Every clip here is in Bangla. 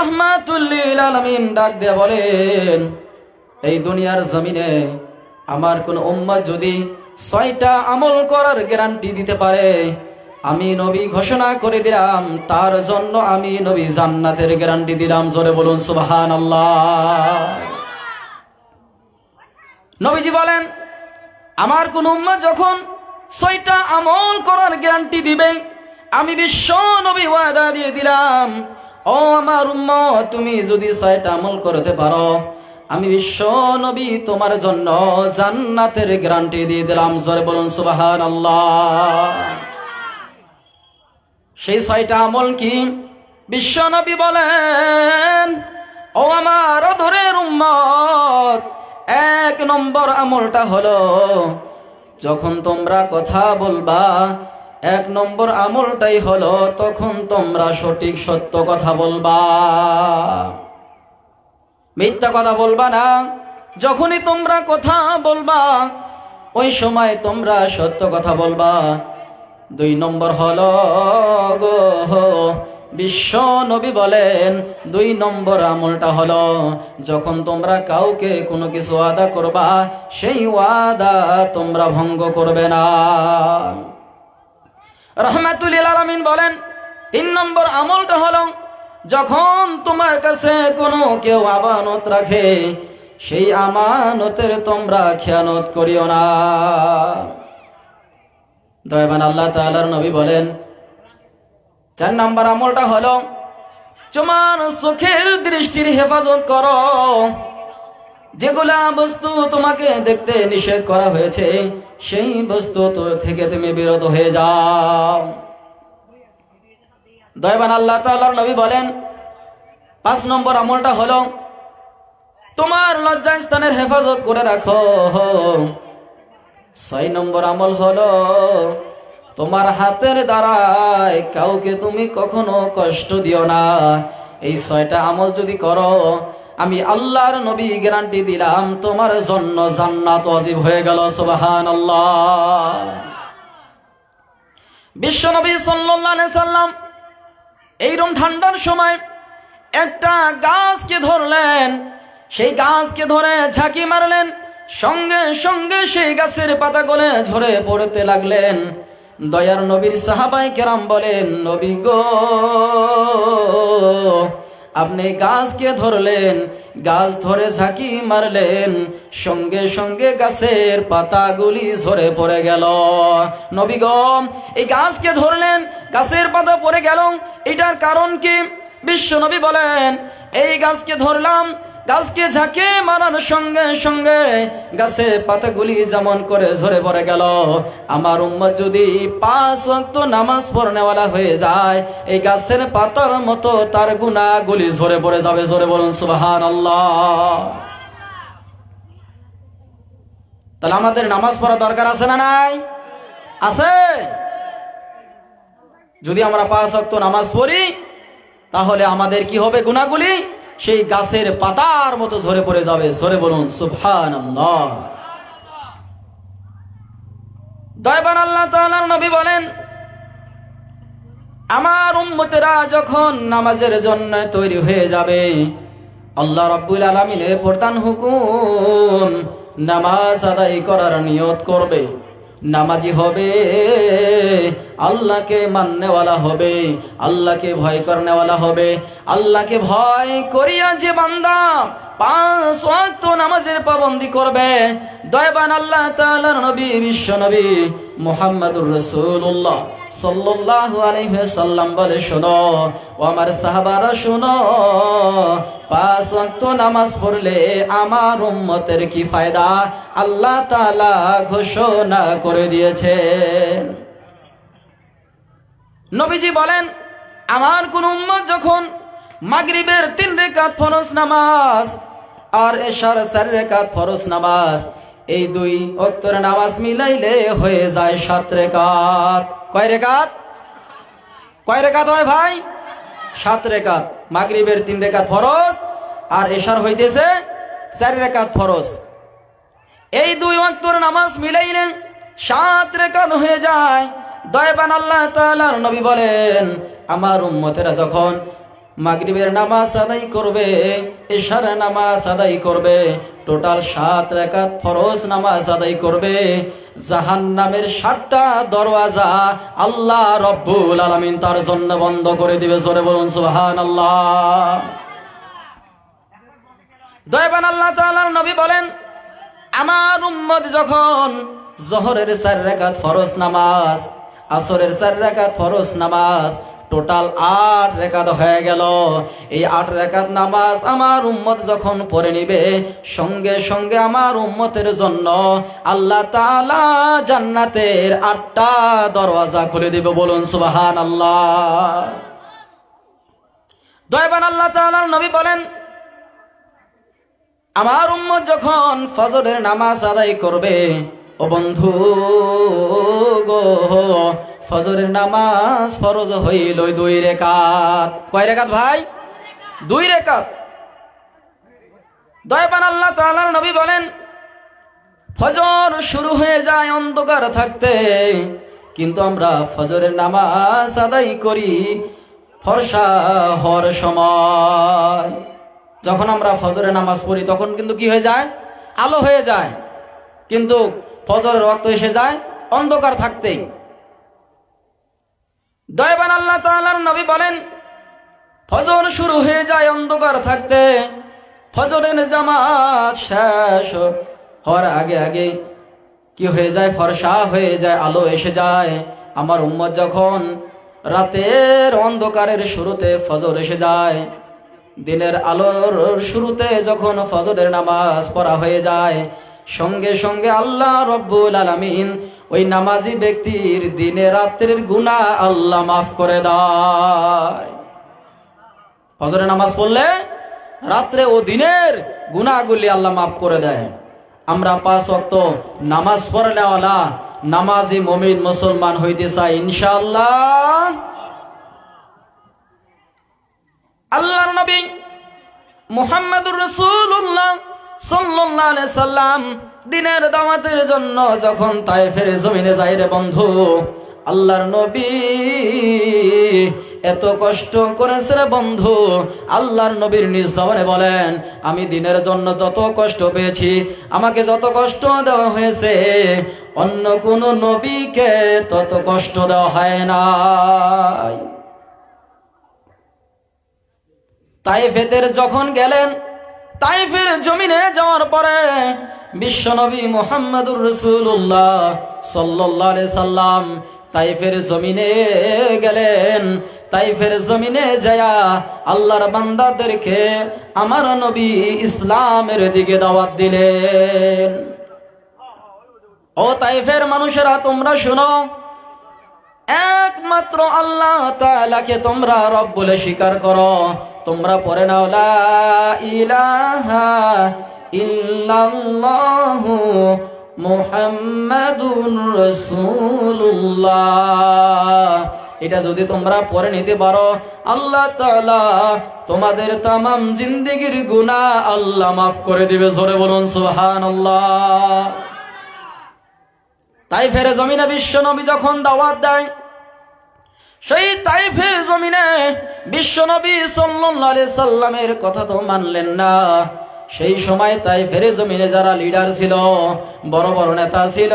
রহমাতুল্লিল আলমিন ডাক দিয়ে বলেন, এই দুনিয়ার জমিনে আমার কোন উম্মত যদি ছয়টা আমল করার গ্যারান্টি দিতে পারে, আমি নবী ঘোষণা করে দিলাম, তার জন্য আমি নবী জান্নাতের গ্যারান্টি দিলাম। জোরে বলুন সুবহান নবীজি বলেন, আমার কোন উম্মত যখন ছয়টা আমল করার গ্যারান্টি দিবে, আমি বিশ্ব নবী ওয়াদা দিয়ে দিলাম ও আমার উম্মত, তুমি যদি ছয়টা আমল করতে পারো, আমি বিশ্ব নবী তোমার জন্য জান্নাতের গ্যারান্টি দিয়ে দিলাম। জোরে বলুন সুবাহান সেই ছয়টা আমল কি বিশ্ব নবী বলেন? ও আমার অধরের উম্মত, এক নম্বর আমলটা হলো, যখন তোমরা কথা বলবা এক নম্বর আমলটাই হলো, তখন তোমরা সঠিক সত্য কথা বলবা। মিথ্যা কথা বলবা না। যখনই তোমরা কথা বলবা, ওই সময় তোমরা সত্য কথা বলবা। দুই নম্বর হল, গো বিশ্ব নবী বলেন, দুই নম্বর আমলটা হলো, যখন তোমরা কাউকে কোনো কিছু ওয়াদা করবা, সেই ওয়াদা তোমরা ভঙ্গ করবে না। রহমাতুল আলমিন বলেন, তিন নম্বর আমলটা হলো, যখন তোমার কাছে কোনো কেউ আমানত রাখে, সেই আমানতের তোমরা খেয়ানত করিও না। আল্লাহ নবী বলেন, চার নাম্বার আমলটা হলো, তোমার চোখের দৃষ্টির হেফাজত করো। যেগুলা বস্তু তোমাকে দেখতে নিষেধ করা হয়েছে সেই বস্তু থেকে তুমি বিরত হয়ে যাও। দয়বান আল্লাহ তাআলার নবী বলেন, পাঁচ নম্বর আমলটা হলো, তোমার লজ্জাস্থানের হেফাজত করে রাখো। ছয় নম্বর আমল হলো, তোমার হাতের দ্বারায় কাউকে তুমি কখনো কষ্ট দিও না। এই ছয়টা আমল যদি করো আমি আল্লাহর নবী গ্যারান্টি দিলাম, তোমার জন্য জান্নাত অজীব হয়ে গেল সুবাহান বিশ্ব নবী সাল্লাম এইরকম ঠান্ডার সময় একটা গাছকে ধরলেন, সেই গাছকে ধরে ঝাঁকি মারলেন, সঙ্গে সঙ্গে সেই গাছের পাতা গলে ঝরে পড়তে লাগলেন। দয়ার নবীর সাহাবাই কেরাম বলেন, নবী গো আপনি গাছকে ধরলেন, গাছ ধরে ঝাঁকি মারলেন, সঙ্গে সঙ্গে গাছের পাতাগুলি ঝরে পড়ে গেল। নবীগম এই গাছকে ধরলেন, গাছের পাতা পড়ে গেল। এটার কারণ কি? বিশ্ব নবী বলেন, এই গাছকে ধরলাম গাছকে ঝাঁকে মারার সঙ্গে সঙ্গে গাছের পাতাগুলি যেমন করে ঝরে পড়ে গেল। আমার উম্মত যদি পাঁচ অক্ত নামাজ পড়নেওয়ালা হয়ে যায়, এই গাছের পাতার মতো তার গুণাগুলি ঝরে পড়ে যাবে। জোরে বলুন সুবাহান আল্লাহ তাহলে আমাদের নামাজ পড়া দরকার আছে না নাই? আছে? যদি আমরা পাঁচ অক্ত নামাজ পড়ি, তাহলে আমাদের কি হবে গুণাগুলি? সেই গাছের পাতার মতো ঝরে পড়ে যাবে। ঝরে বলুন সুফান দয়বান আল্লাহ তাআলার নবী বলেন, আমার উম্মতেরা যখন নামাজের জন্য তৈরি হয়ে যাবে, আল্লাহ রাব্বুল আলামিনের প্রধান হুকুম নামাজ আদায় করার নিয়ত করবে। নামাজি হবে আল্লাহকে মাননেওয়ালা হবে আল্লাহকে ভয় করনেওয়ালা হবে। আল্লাহকে ভয় করিয়া যে বান্দা পাঁচ ওয়াক্ত নামাজের পাবন্দি করবে। দয়বান আল্লাহ তাআলার নবী, বিশ্ব নবী মুহাম্মাদুর রাসূলুল্লাহ সাল্লাল্লাহু আলাইহি সাল্লাম বলে, শোনো, ও আমার সাহাবারা, শোনো, পাঁচ ওয়াক্ত নামাজ পড়লে আমার উম্মতের কি ফায়দা? আল্লাহ তাআলা ঘোষণা করে দিয়েছেন। নবীজি বলেন, আমার কোন উম্মত যখন মাগরিবের তিন রেখাত ফরজ নামাজ আর এশার চার রেখাত ফরজ নামাজ। এই দুই অক্তর নামাজ মিলাইলে হয়ে যায় সাত রেখাত। কয় রেখাত? কয় রেখাত হয় ভাই? সাত রেখাত। মাগরিবের তিন রেখাত ফরজ, আর এশার হইতেছে চার রেখাত ফরজ। এই দুই অক্তর নামাজ মিলাইলে সাত রেখাত হয়ে যায়। দয়বান আল্লাহ তাআলার নবী বলেন, আমার উম্মতেরা যখন মাগরিবের নামাজ আদায় করবে এশার নামাজ আদায় করবে, টোটাল সাত রেখাত ফরজ নামাজ আদায় করবে। জাহান নামের সাতটা দরওয়াজা আল্লাহ রব্বুল আলামিন তার জন্য বন্ধ করে দিবে, জোরে বলুন সুবহান আল্লাহ দয়াবান আল্লাহ নবী বলেন, আমার উম্মত যখন জহরের চার রাকাত ফরজ নামাজ, আসরের চার রাকাত ফরজ নামাজ টোটাল আট রেখাত হয়ে গেল। এই আট রেখাত নামাজ আমার উম্মত যখন পড়ে নিবে, সঙ্গে সঙ্গে আমার উম্মতের জন্য আল্লাহ তাআলা জান্নাতের আটটা দরওয়াজা খুলে দিবে বলুন সুবাহান আল্লাহ দয়াবান আল্লাহ তাআলার নবী বলেন, আমার উম্মত যখন ফজরের নামাজ আদায় করবে, ও বন্ধু গো ফজরের নামাজ ফরজ হইল দুই রেখাত। কয় রেখাত ভাই? দুই রেখাত। দয়াবান আল্লাহ তাআলার নবী বলেন, ফজর শুরু হয়ে যায় অন্ধকার থাকতে, কিন্তু আমরা ফজরের নামাজ আদায় করি ফর্সা হর সময়। যখন আমরা ফজরের নামাজ পড়ি, তখন কিন্তু কি হয়ে যায়? আলো হয়ে যায়। কিন্তু ফজরের রক্ত এসে যায় অন্ধকার থাকতেই। দয়বান আল্লাহ তাআলার নবী বলেন, ফজর শুরু হয়ে যায় অন্ধকার থাকতে, ফজরের জামাত শেষ হওয়ার আগে আগে কি হয়ে যায়? ফর্সা হয়ে যায়, আলো এসে যায়। আমার উম্মত যখন রাতের অন্ধকারের শুরুতে ফজর এসে যায়, দিনের আলোর শুরুতে যখন ফজরের নামাজ পড়া হয়ে যায়, সঙ্গে সঙ্গে আল্লাহ রব্বুল আলামিন ওই নামাজি ব্যক্তির দিনে রাত্রের গুণা আল্লাহ মাফ করে দেয়। ফজরের নামাজ পড়লে রাত্রে ও দিনের গুণাগুলি আল্লাহ মাফ করে দেয়। আমরা পাঁচ অক্ত নামাজ পড়লেওয়ালা নামাজি মমিন মুসলমান হইতে চাই, ইনশাআল্লাহ। আল্লাহর নবী মুহাম্মদুর আলাইহি সাল্লাম দিনের দাওয়াতের জন্য যখন তায়েফের জমিনে যায় রে বন্ধু, আল্লাহর নবী এত কষ্ট করেছে রে বন্ধু। আল্লাহর নবীর নিজ জবানে বলেন, আমি দিনের জন্য যত কষ্ট পেয়েছি, আমাকে যত কষ্ট দেওয়া হয়েছে, অন্য কোন নবীকে তত কষ্ট দেওয়া হয় নাই। তাইফেদের যখন গেলেন, তাইফের জমিনে যাওয়ার পরে বিশ্বনবী মোহাম্মদুর রসুল্লাহ সাল্লাহ সাল্লাম তাইফের জমিনে গেলেন। তাইফের জমিনে যায়া আল্লাহর বান্দাদেরকে আমার নবী ইসলামের দিকে দাওয়াত দিলেন। ও তাইফের মানুষেরা, তোমরা শোনো, একমাত্র আল্লাহ তালাকে তোমরা রব বলে স্বীকার করো। তোমরা পরে নাও লা ইলাহা ইল্লাল্লাহু মুহাম্মাদুর রাসূলুল্লাহ। এটা যদি তোমরা পড়ে নিতে পারো, আল্লাহ তাআলা তোমাদের তামাম জিন্দেগির গুনাহ আল্লাহ মাফ করে দিবে। জোরে বলুন, সুবহানাল্লাহ। তাই ফেরে জমিনে বিশ্ব নবী যখন দাওয়াত দেয়, সেই তাইফের জমিনে বিশ্বনবী সাল্লাল্লাহু সাল্লামের কথা তো মানলেন না। সেই সময় তাই ফেরে জমিনে যারা লিডার ছিল, বড় বড় নেতা ছিল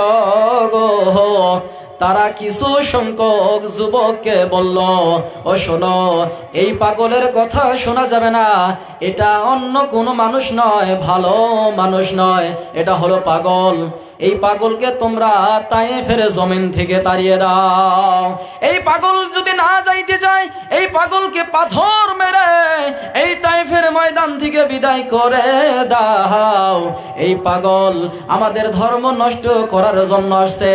গো। তারা কিছু সংখ্যক যুবককে বলল, ও শোনো, এই পাগলের কথা শোনা যাবে না। এটা অন্য কোনো মানুষ নয়, ভালো মানুষ নয়। এটা হলো পাগল। এই পাগলকে তোমরা তাই ফেরে জমিন থেকে তাড়িয়ে দাও। এই পাগল যদি না যাইতে চায়, এই পাগলকে পাথর মেরে এই তাইফের ময়দান থেকে বিদায় করে দাও। এই পাগল আমাদের ধর্ম নষ্ট করার জন্য আসছে।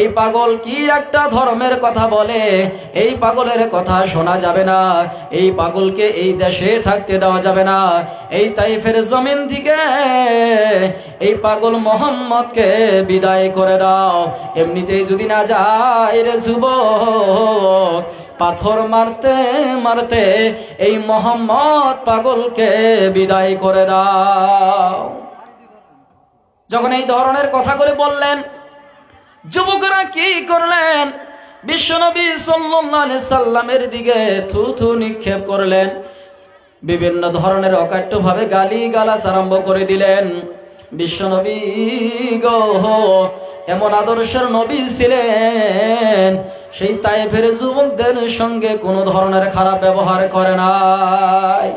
এই পাগল কি একটা ধর্মের কথা বলে? এই পাগলের কথা শোনা যাবে না। এই পাগলকে এই দেশে থাকতে দেওয়া যাবে না। এই তাইফের জমিন থেকে এই পাগল মোহাম্মদকে বিদায় করে দাও। এমনিতেই যদি না যায় রে যুব পাথর মারতে মারতে এই মোহাম্মদ পাগলকে বিদায় করে দাও। যখন এই ধরনের কথা করে বললেন, যুবকরা কি করলেন? বিশ্বনবী সাল্লাল্লাহু সাল্লামের দিকে থু থু নিক্ষেপ করলেন। বিভিন্ন ধরনের অকাট্যভাবে গালি গালাস আরম্ভ করে দিলেন। বিশ্বনবী গো, এমন আদর্শের নবী ছিলেন, সেই তাইফের যুবকদের সঙ্গে কোনো ধরনের খারাপ ব্যবহার করে নাই।